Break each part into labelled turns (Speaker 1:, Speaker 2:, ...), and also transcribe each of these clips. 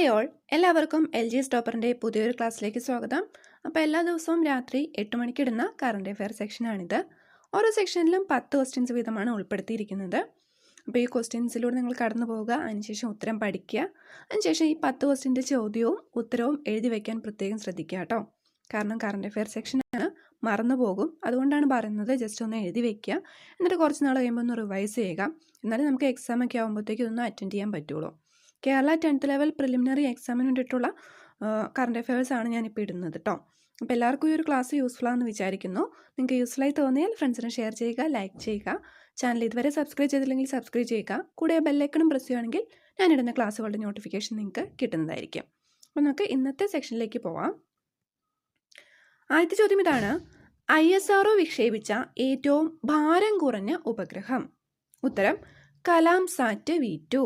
Speaker 1: Hi all. എല്ലാവർക്കും L G സ്റ്റോപ്പറിന്റെ പുതിയൊരു ക്ലാസ്സിലേക്ക് സ്വാഗതം. അപ്പോൾ എല്ലാ ദിവസവും രാത്രി എട്ട് മണിക്ക് ഇടുന്ന കറണ്ട് അഫെയർ സെക്ഷനാണിത് ഓരോ സെക്ഷനിലും പത്ത് ക്വസ്റ്റ്യൻസ് വീതമാണ് ഉൾപ്പെടുത്തിയിരിക്കുന്നത്. അപ്പോൾ ഈ ക്വസ്റ്റ്യൻസിലൂടെ നിങ്ങൾ കടന്നു പോവുക അതിനുശേഷം ഉത്തരം പഠിക്കുക. അതിനുശേഷം ഈ പത്ത് ക്വസ്റ്റ്യന്റെ ചോദ്യവും ഉത്തരവും എഴുതി വയ്ക്കാൻ പ്രത്യേകം ശ്രദ്ധിക്കുക കേട്ടോ. കാരണം കറണ്ട് അഫെയർ സെക്ഷനാണ് മറന്നു പോകും. അതുകൊണ്ടാണ് പറയുന്നത് ജസ്റ്റ് ഒന്ന് എഴുതി വെക്കുക. എന്നിട്ട് കുറച്ച് നാൾ കഴിയുമ്പോൾ ഒന്ന് റിവൈസ് ചെയ്യുക. എന്നാലും നമുക്ക് എക്സാം ഒക്കെ ആകുമ്പോഴത്തേക്കും ഇതൊന്ന് അറ്റൻഡ് ചെയ്യാൻ പറ്റുള്ളൂ. കേരള ടെൻത്ത് ലെവൽ പ്രിലിമിനറി എക്സാമിന് വേണ്ടിയിട്ടുള്ള കറണ്ട് അഫയേഴ്സ് ആണ് ഞാനിപ്പോൾ ഇടുന്നത് കേട്ടോ അപ്പോൾ എല്ലാവർക്കും ഈ ഒരു ക്ലാസ് യൂസ്ഫുൾ ആണെന്ന് വിചാരിക്കുന്നു. നിങ്ങൾക്ക് യൂസ്ഫുള്ളായി തോന്നിയാൽ ഫ്രണ്ട്സിനെ ഷെയർ ചെയ്യുക ലൈക്ക് ചെയ്യുക. ചാനൽ ഇതുവരെ സബ്സ്ക്രൈബ് ചെയ്തില്ലെങ്കിൽ സബ്സ്ക്രൈബ് ചെയ്യുക. കൂടെ ബെല്ലൈക്കണും പ്രസ് ചെയ്യുകയാണെങ്കിൽ ഞാനിടുന്ന ക്ലാസ്സുകളുടെ നോട്ടിഫിക്കേഷൻ നിങ്ങൾക്ക് കിട്ടുന്നതായിരിക്കും. അപ്പോൾ നമുക്ക് ഇന്നത്തെ സെക്ഷനിലേക്ക് പോവാം. ആദ്യത്തെ ചോദ്യം ഇതാണ്. ഐ എസ് ആർ വിക്ഷേപിച്ച ഏറ്റവും ഭാരം കുറഞ്ഞ ഉപഗ്രഹം. ഉത്തരം Kalam sat V two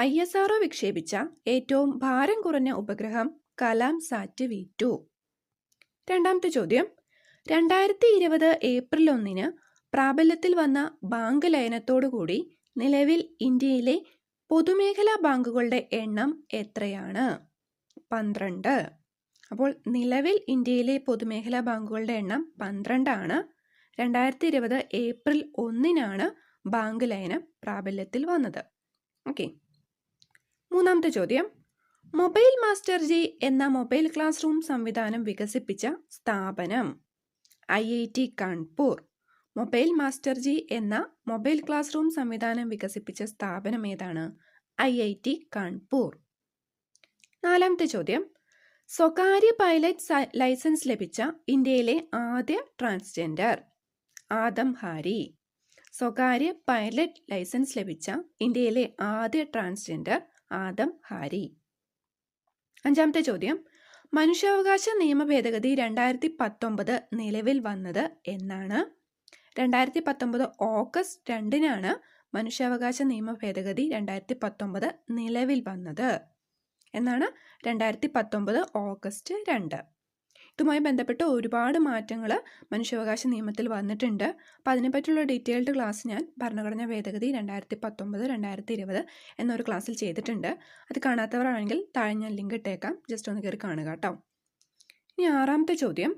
Speaker 1: I S R വിക്ഷേപിച്ച ഏറ്റവും ഭാരം കുറഞ്ഞ ഉപഗ്രഹം കലാം സാറ്റ് വി ടു. രണ്ടാമത്തെ ചോദ്യം. രണ്ടായിരത്തി ഇരുപത് ഏപ്രിൽ ഒന്നിന് പ്രാബല്യത്തിൽ വന്ന ബാങ്ക് ലയനത്തോടുകൂടി നിലവിൽ ഇന്ത്യയിലെ പൊതുമേഖലാ ബാങ്കുകളുടെ എണ്ണം എത്രയാണ്? പന്ത്രണ്ട്. അപ്പോൾ നിലവിൽ ഇന്ത്യയിലെ പൊതുമേഖലാ ബാങ്കുകളുടെ എണ്ണം പന്ത്രണ്ടാണ്. രണ്ടായിരത്തി ഇരുപത് ഏപ്രിൽ ഒന്നിനാണ് ബാങ്ക് ലയനം പ്രാബല്യത്തിൽ വന്നത്. ഓക്കെ. മൂന്നാമത്തെ ചോദ്യം. മൊബൈൽ മാസ്റ്റർ ജി എന്ന മൊബൈൽ ക്ലാസ് റൂം സംവിധാനം വികസിപ്പിച്ച സ്ഥാപനം. I I T Kanpur. Mobile master G എന്ന മൊബൈൽ ക്ലാസ് റൂം സംവിധാനം വികസിപ്പിച്ച സ്ഥാപനം ഏതാണ്? I I T Kanpur. നാലാമത്തെ ചോദ്യം. സ്വകാര്യ പൈലറ്റ് ലൈസൻസ് ലഭിച്ച ഇന്ത്യയിലെ ആദ്യ ട്രാൻസ്ജെൻഡർ. ആദം ഹാരി. സ്വകാര്യ പൈലറ്റ് ലൈസൻസ് ലഭിച്ച ഇന്ത്യയിലെ ആദ്യ ട്രാൻസ്ജെൻഡർ ആദം ഹാരി. അഞ്ചാമത്തെ ചോദ്യം. മനുഷ്യാവകാശ നിയമ ഭേദഗതി രണ്ടായിരത്തി പത്തൊമ്പത് നിലവിൽ വന്നത് എന്നാണ്. രണ്ടായിരത്തി പത്തൊമ്പത് ഓഗസ്റ്റ് രണ്ടിനാണ് മനുഷ്യാവകാശ നിയമ ഭേദഗതി രണ്ടായിരത്തി പത്തൊമ്പത് നിലവിൽ വന്നത്. എന്നാണ് രണ്ടായിരത്തി പത്തൊമ്പത് ഓഗസ്റ്റ് രണ്ട്. ഇതുമായി ബന്ധപ്പെട്ട് ഒരുപാട് മാറ്റങ്ങൾ മനുഷ്യാവകാശ നിയമത്തിൽ വന്നിട്ടുണ്ട്. അപ്പോൾ അതിനെപ്പറ്റിയുള്ള ഡീറ്റെയിൽഡ് ക്ലാസ് ഞാൻ ഭരണഘടനാ ഭേദഗതി രണ്ടായിരത്തി പത്തൊമ്പത് രണ്ടായിരത്തി ഇരുപത് എന്നൊരു ക്ലാസ്സിൽ ചെയ്തിട്ടുണ്ട്. അത് കാണാത്തവരാണെങ്കിൽ താഴെ ഞാൻ ലിങ്ക് ഇട്ടേക്കാം. ജസ്റ്റ് ഒന്ന് കയറി കാണുക കേട്ടോ. ഇനി ആറാമത്തെ ചോദ്യം.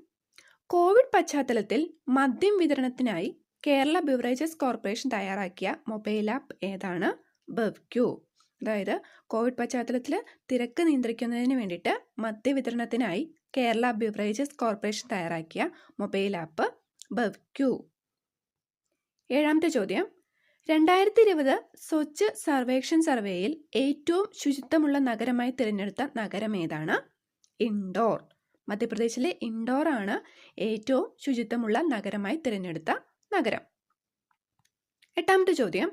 Speaker 1: കോവിഡ് പശ്ചാത്തലത്തിൽ മദ്യം വിതരണത്തിനായി കേരള ബിവറേജസ് കോർപ്പറേഷൻ തയ്യാറാക്കിയ മൊബൈൽ ആപ്പ് ഏതാണ്? ബെവ്ക്യൂ. അതായത് കോവിഡ് പശ്ചാത്തലത്തിൽ തിരക്ക് നിയന്ത്രിക്കുന്നതിന് വേണ്ടിയിട്ട് മദ്യവിതരണത്തിനായി കേരള ബിവറേജസ് കോർപ്പറേഷൻ തയ്യാറാക്കിയ മൊബൈൽ ആപ്പ് ബവ്ക്യു. ഏഴാമത്തെ ചോദ്യം. രണ്ടായിരത്തി ഇരുപത് സ്വച്ഛ് സർവേക്ഷൻ സർവേയിൽ ഏറ്റവും ശുചിത്വമുള്ള നഗരമായി തിരഞ്ഞെടുത്ത നഗരം ഏതാണ്? ഇൻഡോർ. മധ്യപ്രദേശിലെ ഇൻഡോർ ആണ് ഏറ്റവും ശുചിത്വമുള്ള നഗരമായി തിരഞ്ഞെടുത്ത നഗരം. എട്ടാമത്തെ ചോദ്യം.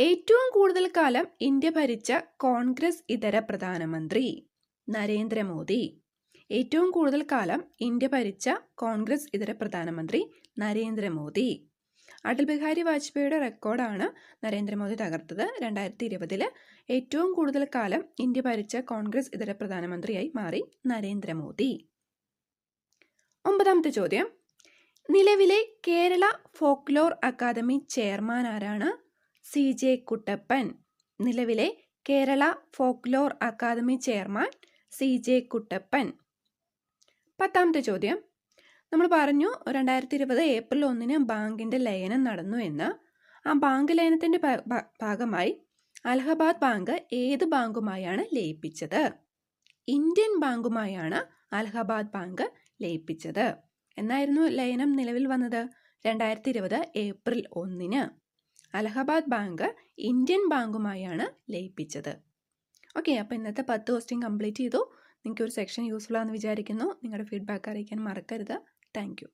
Speaker 1: ഏറ്റവും കൂടുതൽ കാലം ഇന്ത്യ ഭരിച്ച കോൺഗ്രസ് ഇതര പ്രധാനമന്ത്രി നരേന്ദ്രമോദി. ഏറ്റവും കൂടുതൽ കാലം ഇന്ത്യ ഭരിച്ച കോൺഗ്രസ് ഇതര പ്രധാനമന്ത്രി നരേന്ദ്രമോദി. അടൽ ബിഹാരി വാജ്പേയിയുടെ റെക്കോർഡാണ് നരേന്ദ്രമോദി തകർത്തത്. രണ്ടായിരത്തി ഇരുപതിൽ ഏറ്റവും കൂടുതൽ കാലം ഇന്ത്യ ഭരിച്ച കോൺഗ്രസ് ഇതര പ്രധാനമന്ത്രിയായി മാറി നരേന്ദ്രമോദി. ഒമ്പതാമത്തെ ചോദ്യം. നിലവിലെ കേരള ഫോക്ലോർ അക്കാദമി ചെയർമാൻ ആരാണ്? C J Kuttappan. നിലവിലെ Kerala folklore academy chairman C J Kuttappan. പത്താമത്തെ ചോദ്യം. നമ്മൾ പറഞ്ഞു രണ്ടായിരത്തി ഇരുപത് ഏപ്രിൽ ഒന്നിന് ബാങ്കിന്റെ ലയനം നടന്നു എന്ന്. ആ ബാങ്ക് ലയനത്തിന്റെ ഭാഗമായി അലഹബാദ് ബാങ്ക് ഏത് ബാങ്കുമായാണ് ലയിപ്പിച്ചത്? ഇന്ത്യൻ ബാങ്കുമായാണ് അലഹബാദ് ബാങ്ക് ലയിപ്പിച്ചത്. എന്നായിരുന്നു ലയനം നിലവിൽ വന്നത്? രണ്ടായിരത്തി ഇരുപത് ഏപ്രിൽ ഒന്നിന്. അലഹബാദ് ബാങ്ക് ഇന്ത്യൻ ബാങ്കുമായാണ് ലയിപ്പിച്ചത്. ഓക്കെ അപ്പോൾ ഇന്നത്തെ പത്ത് ക്വസ്റ്റ്യൻ കംപ്ലീറ്റ് ചെയ്തു. നിങ്ങൾക്ക് ഒരു സെക്ഷൻ യൂസ്ഫുൾ ആണെന്ന് വിചാരിക്കുന്നു. നിങ്ങളുടെ ഫീഡ്ബാക്ക് അറിയിക്കാൻ മറക്കരുത്. താങ്ക്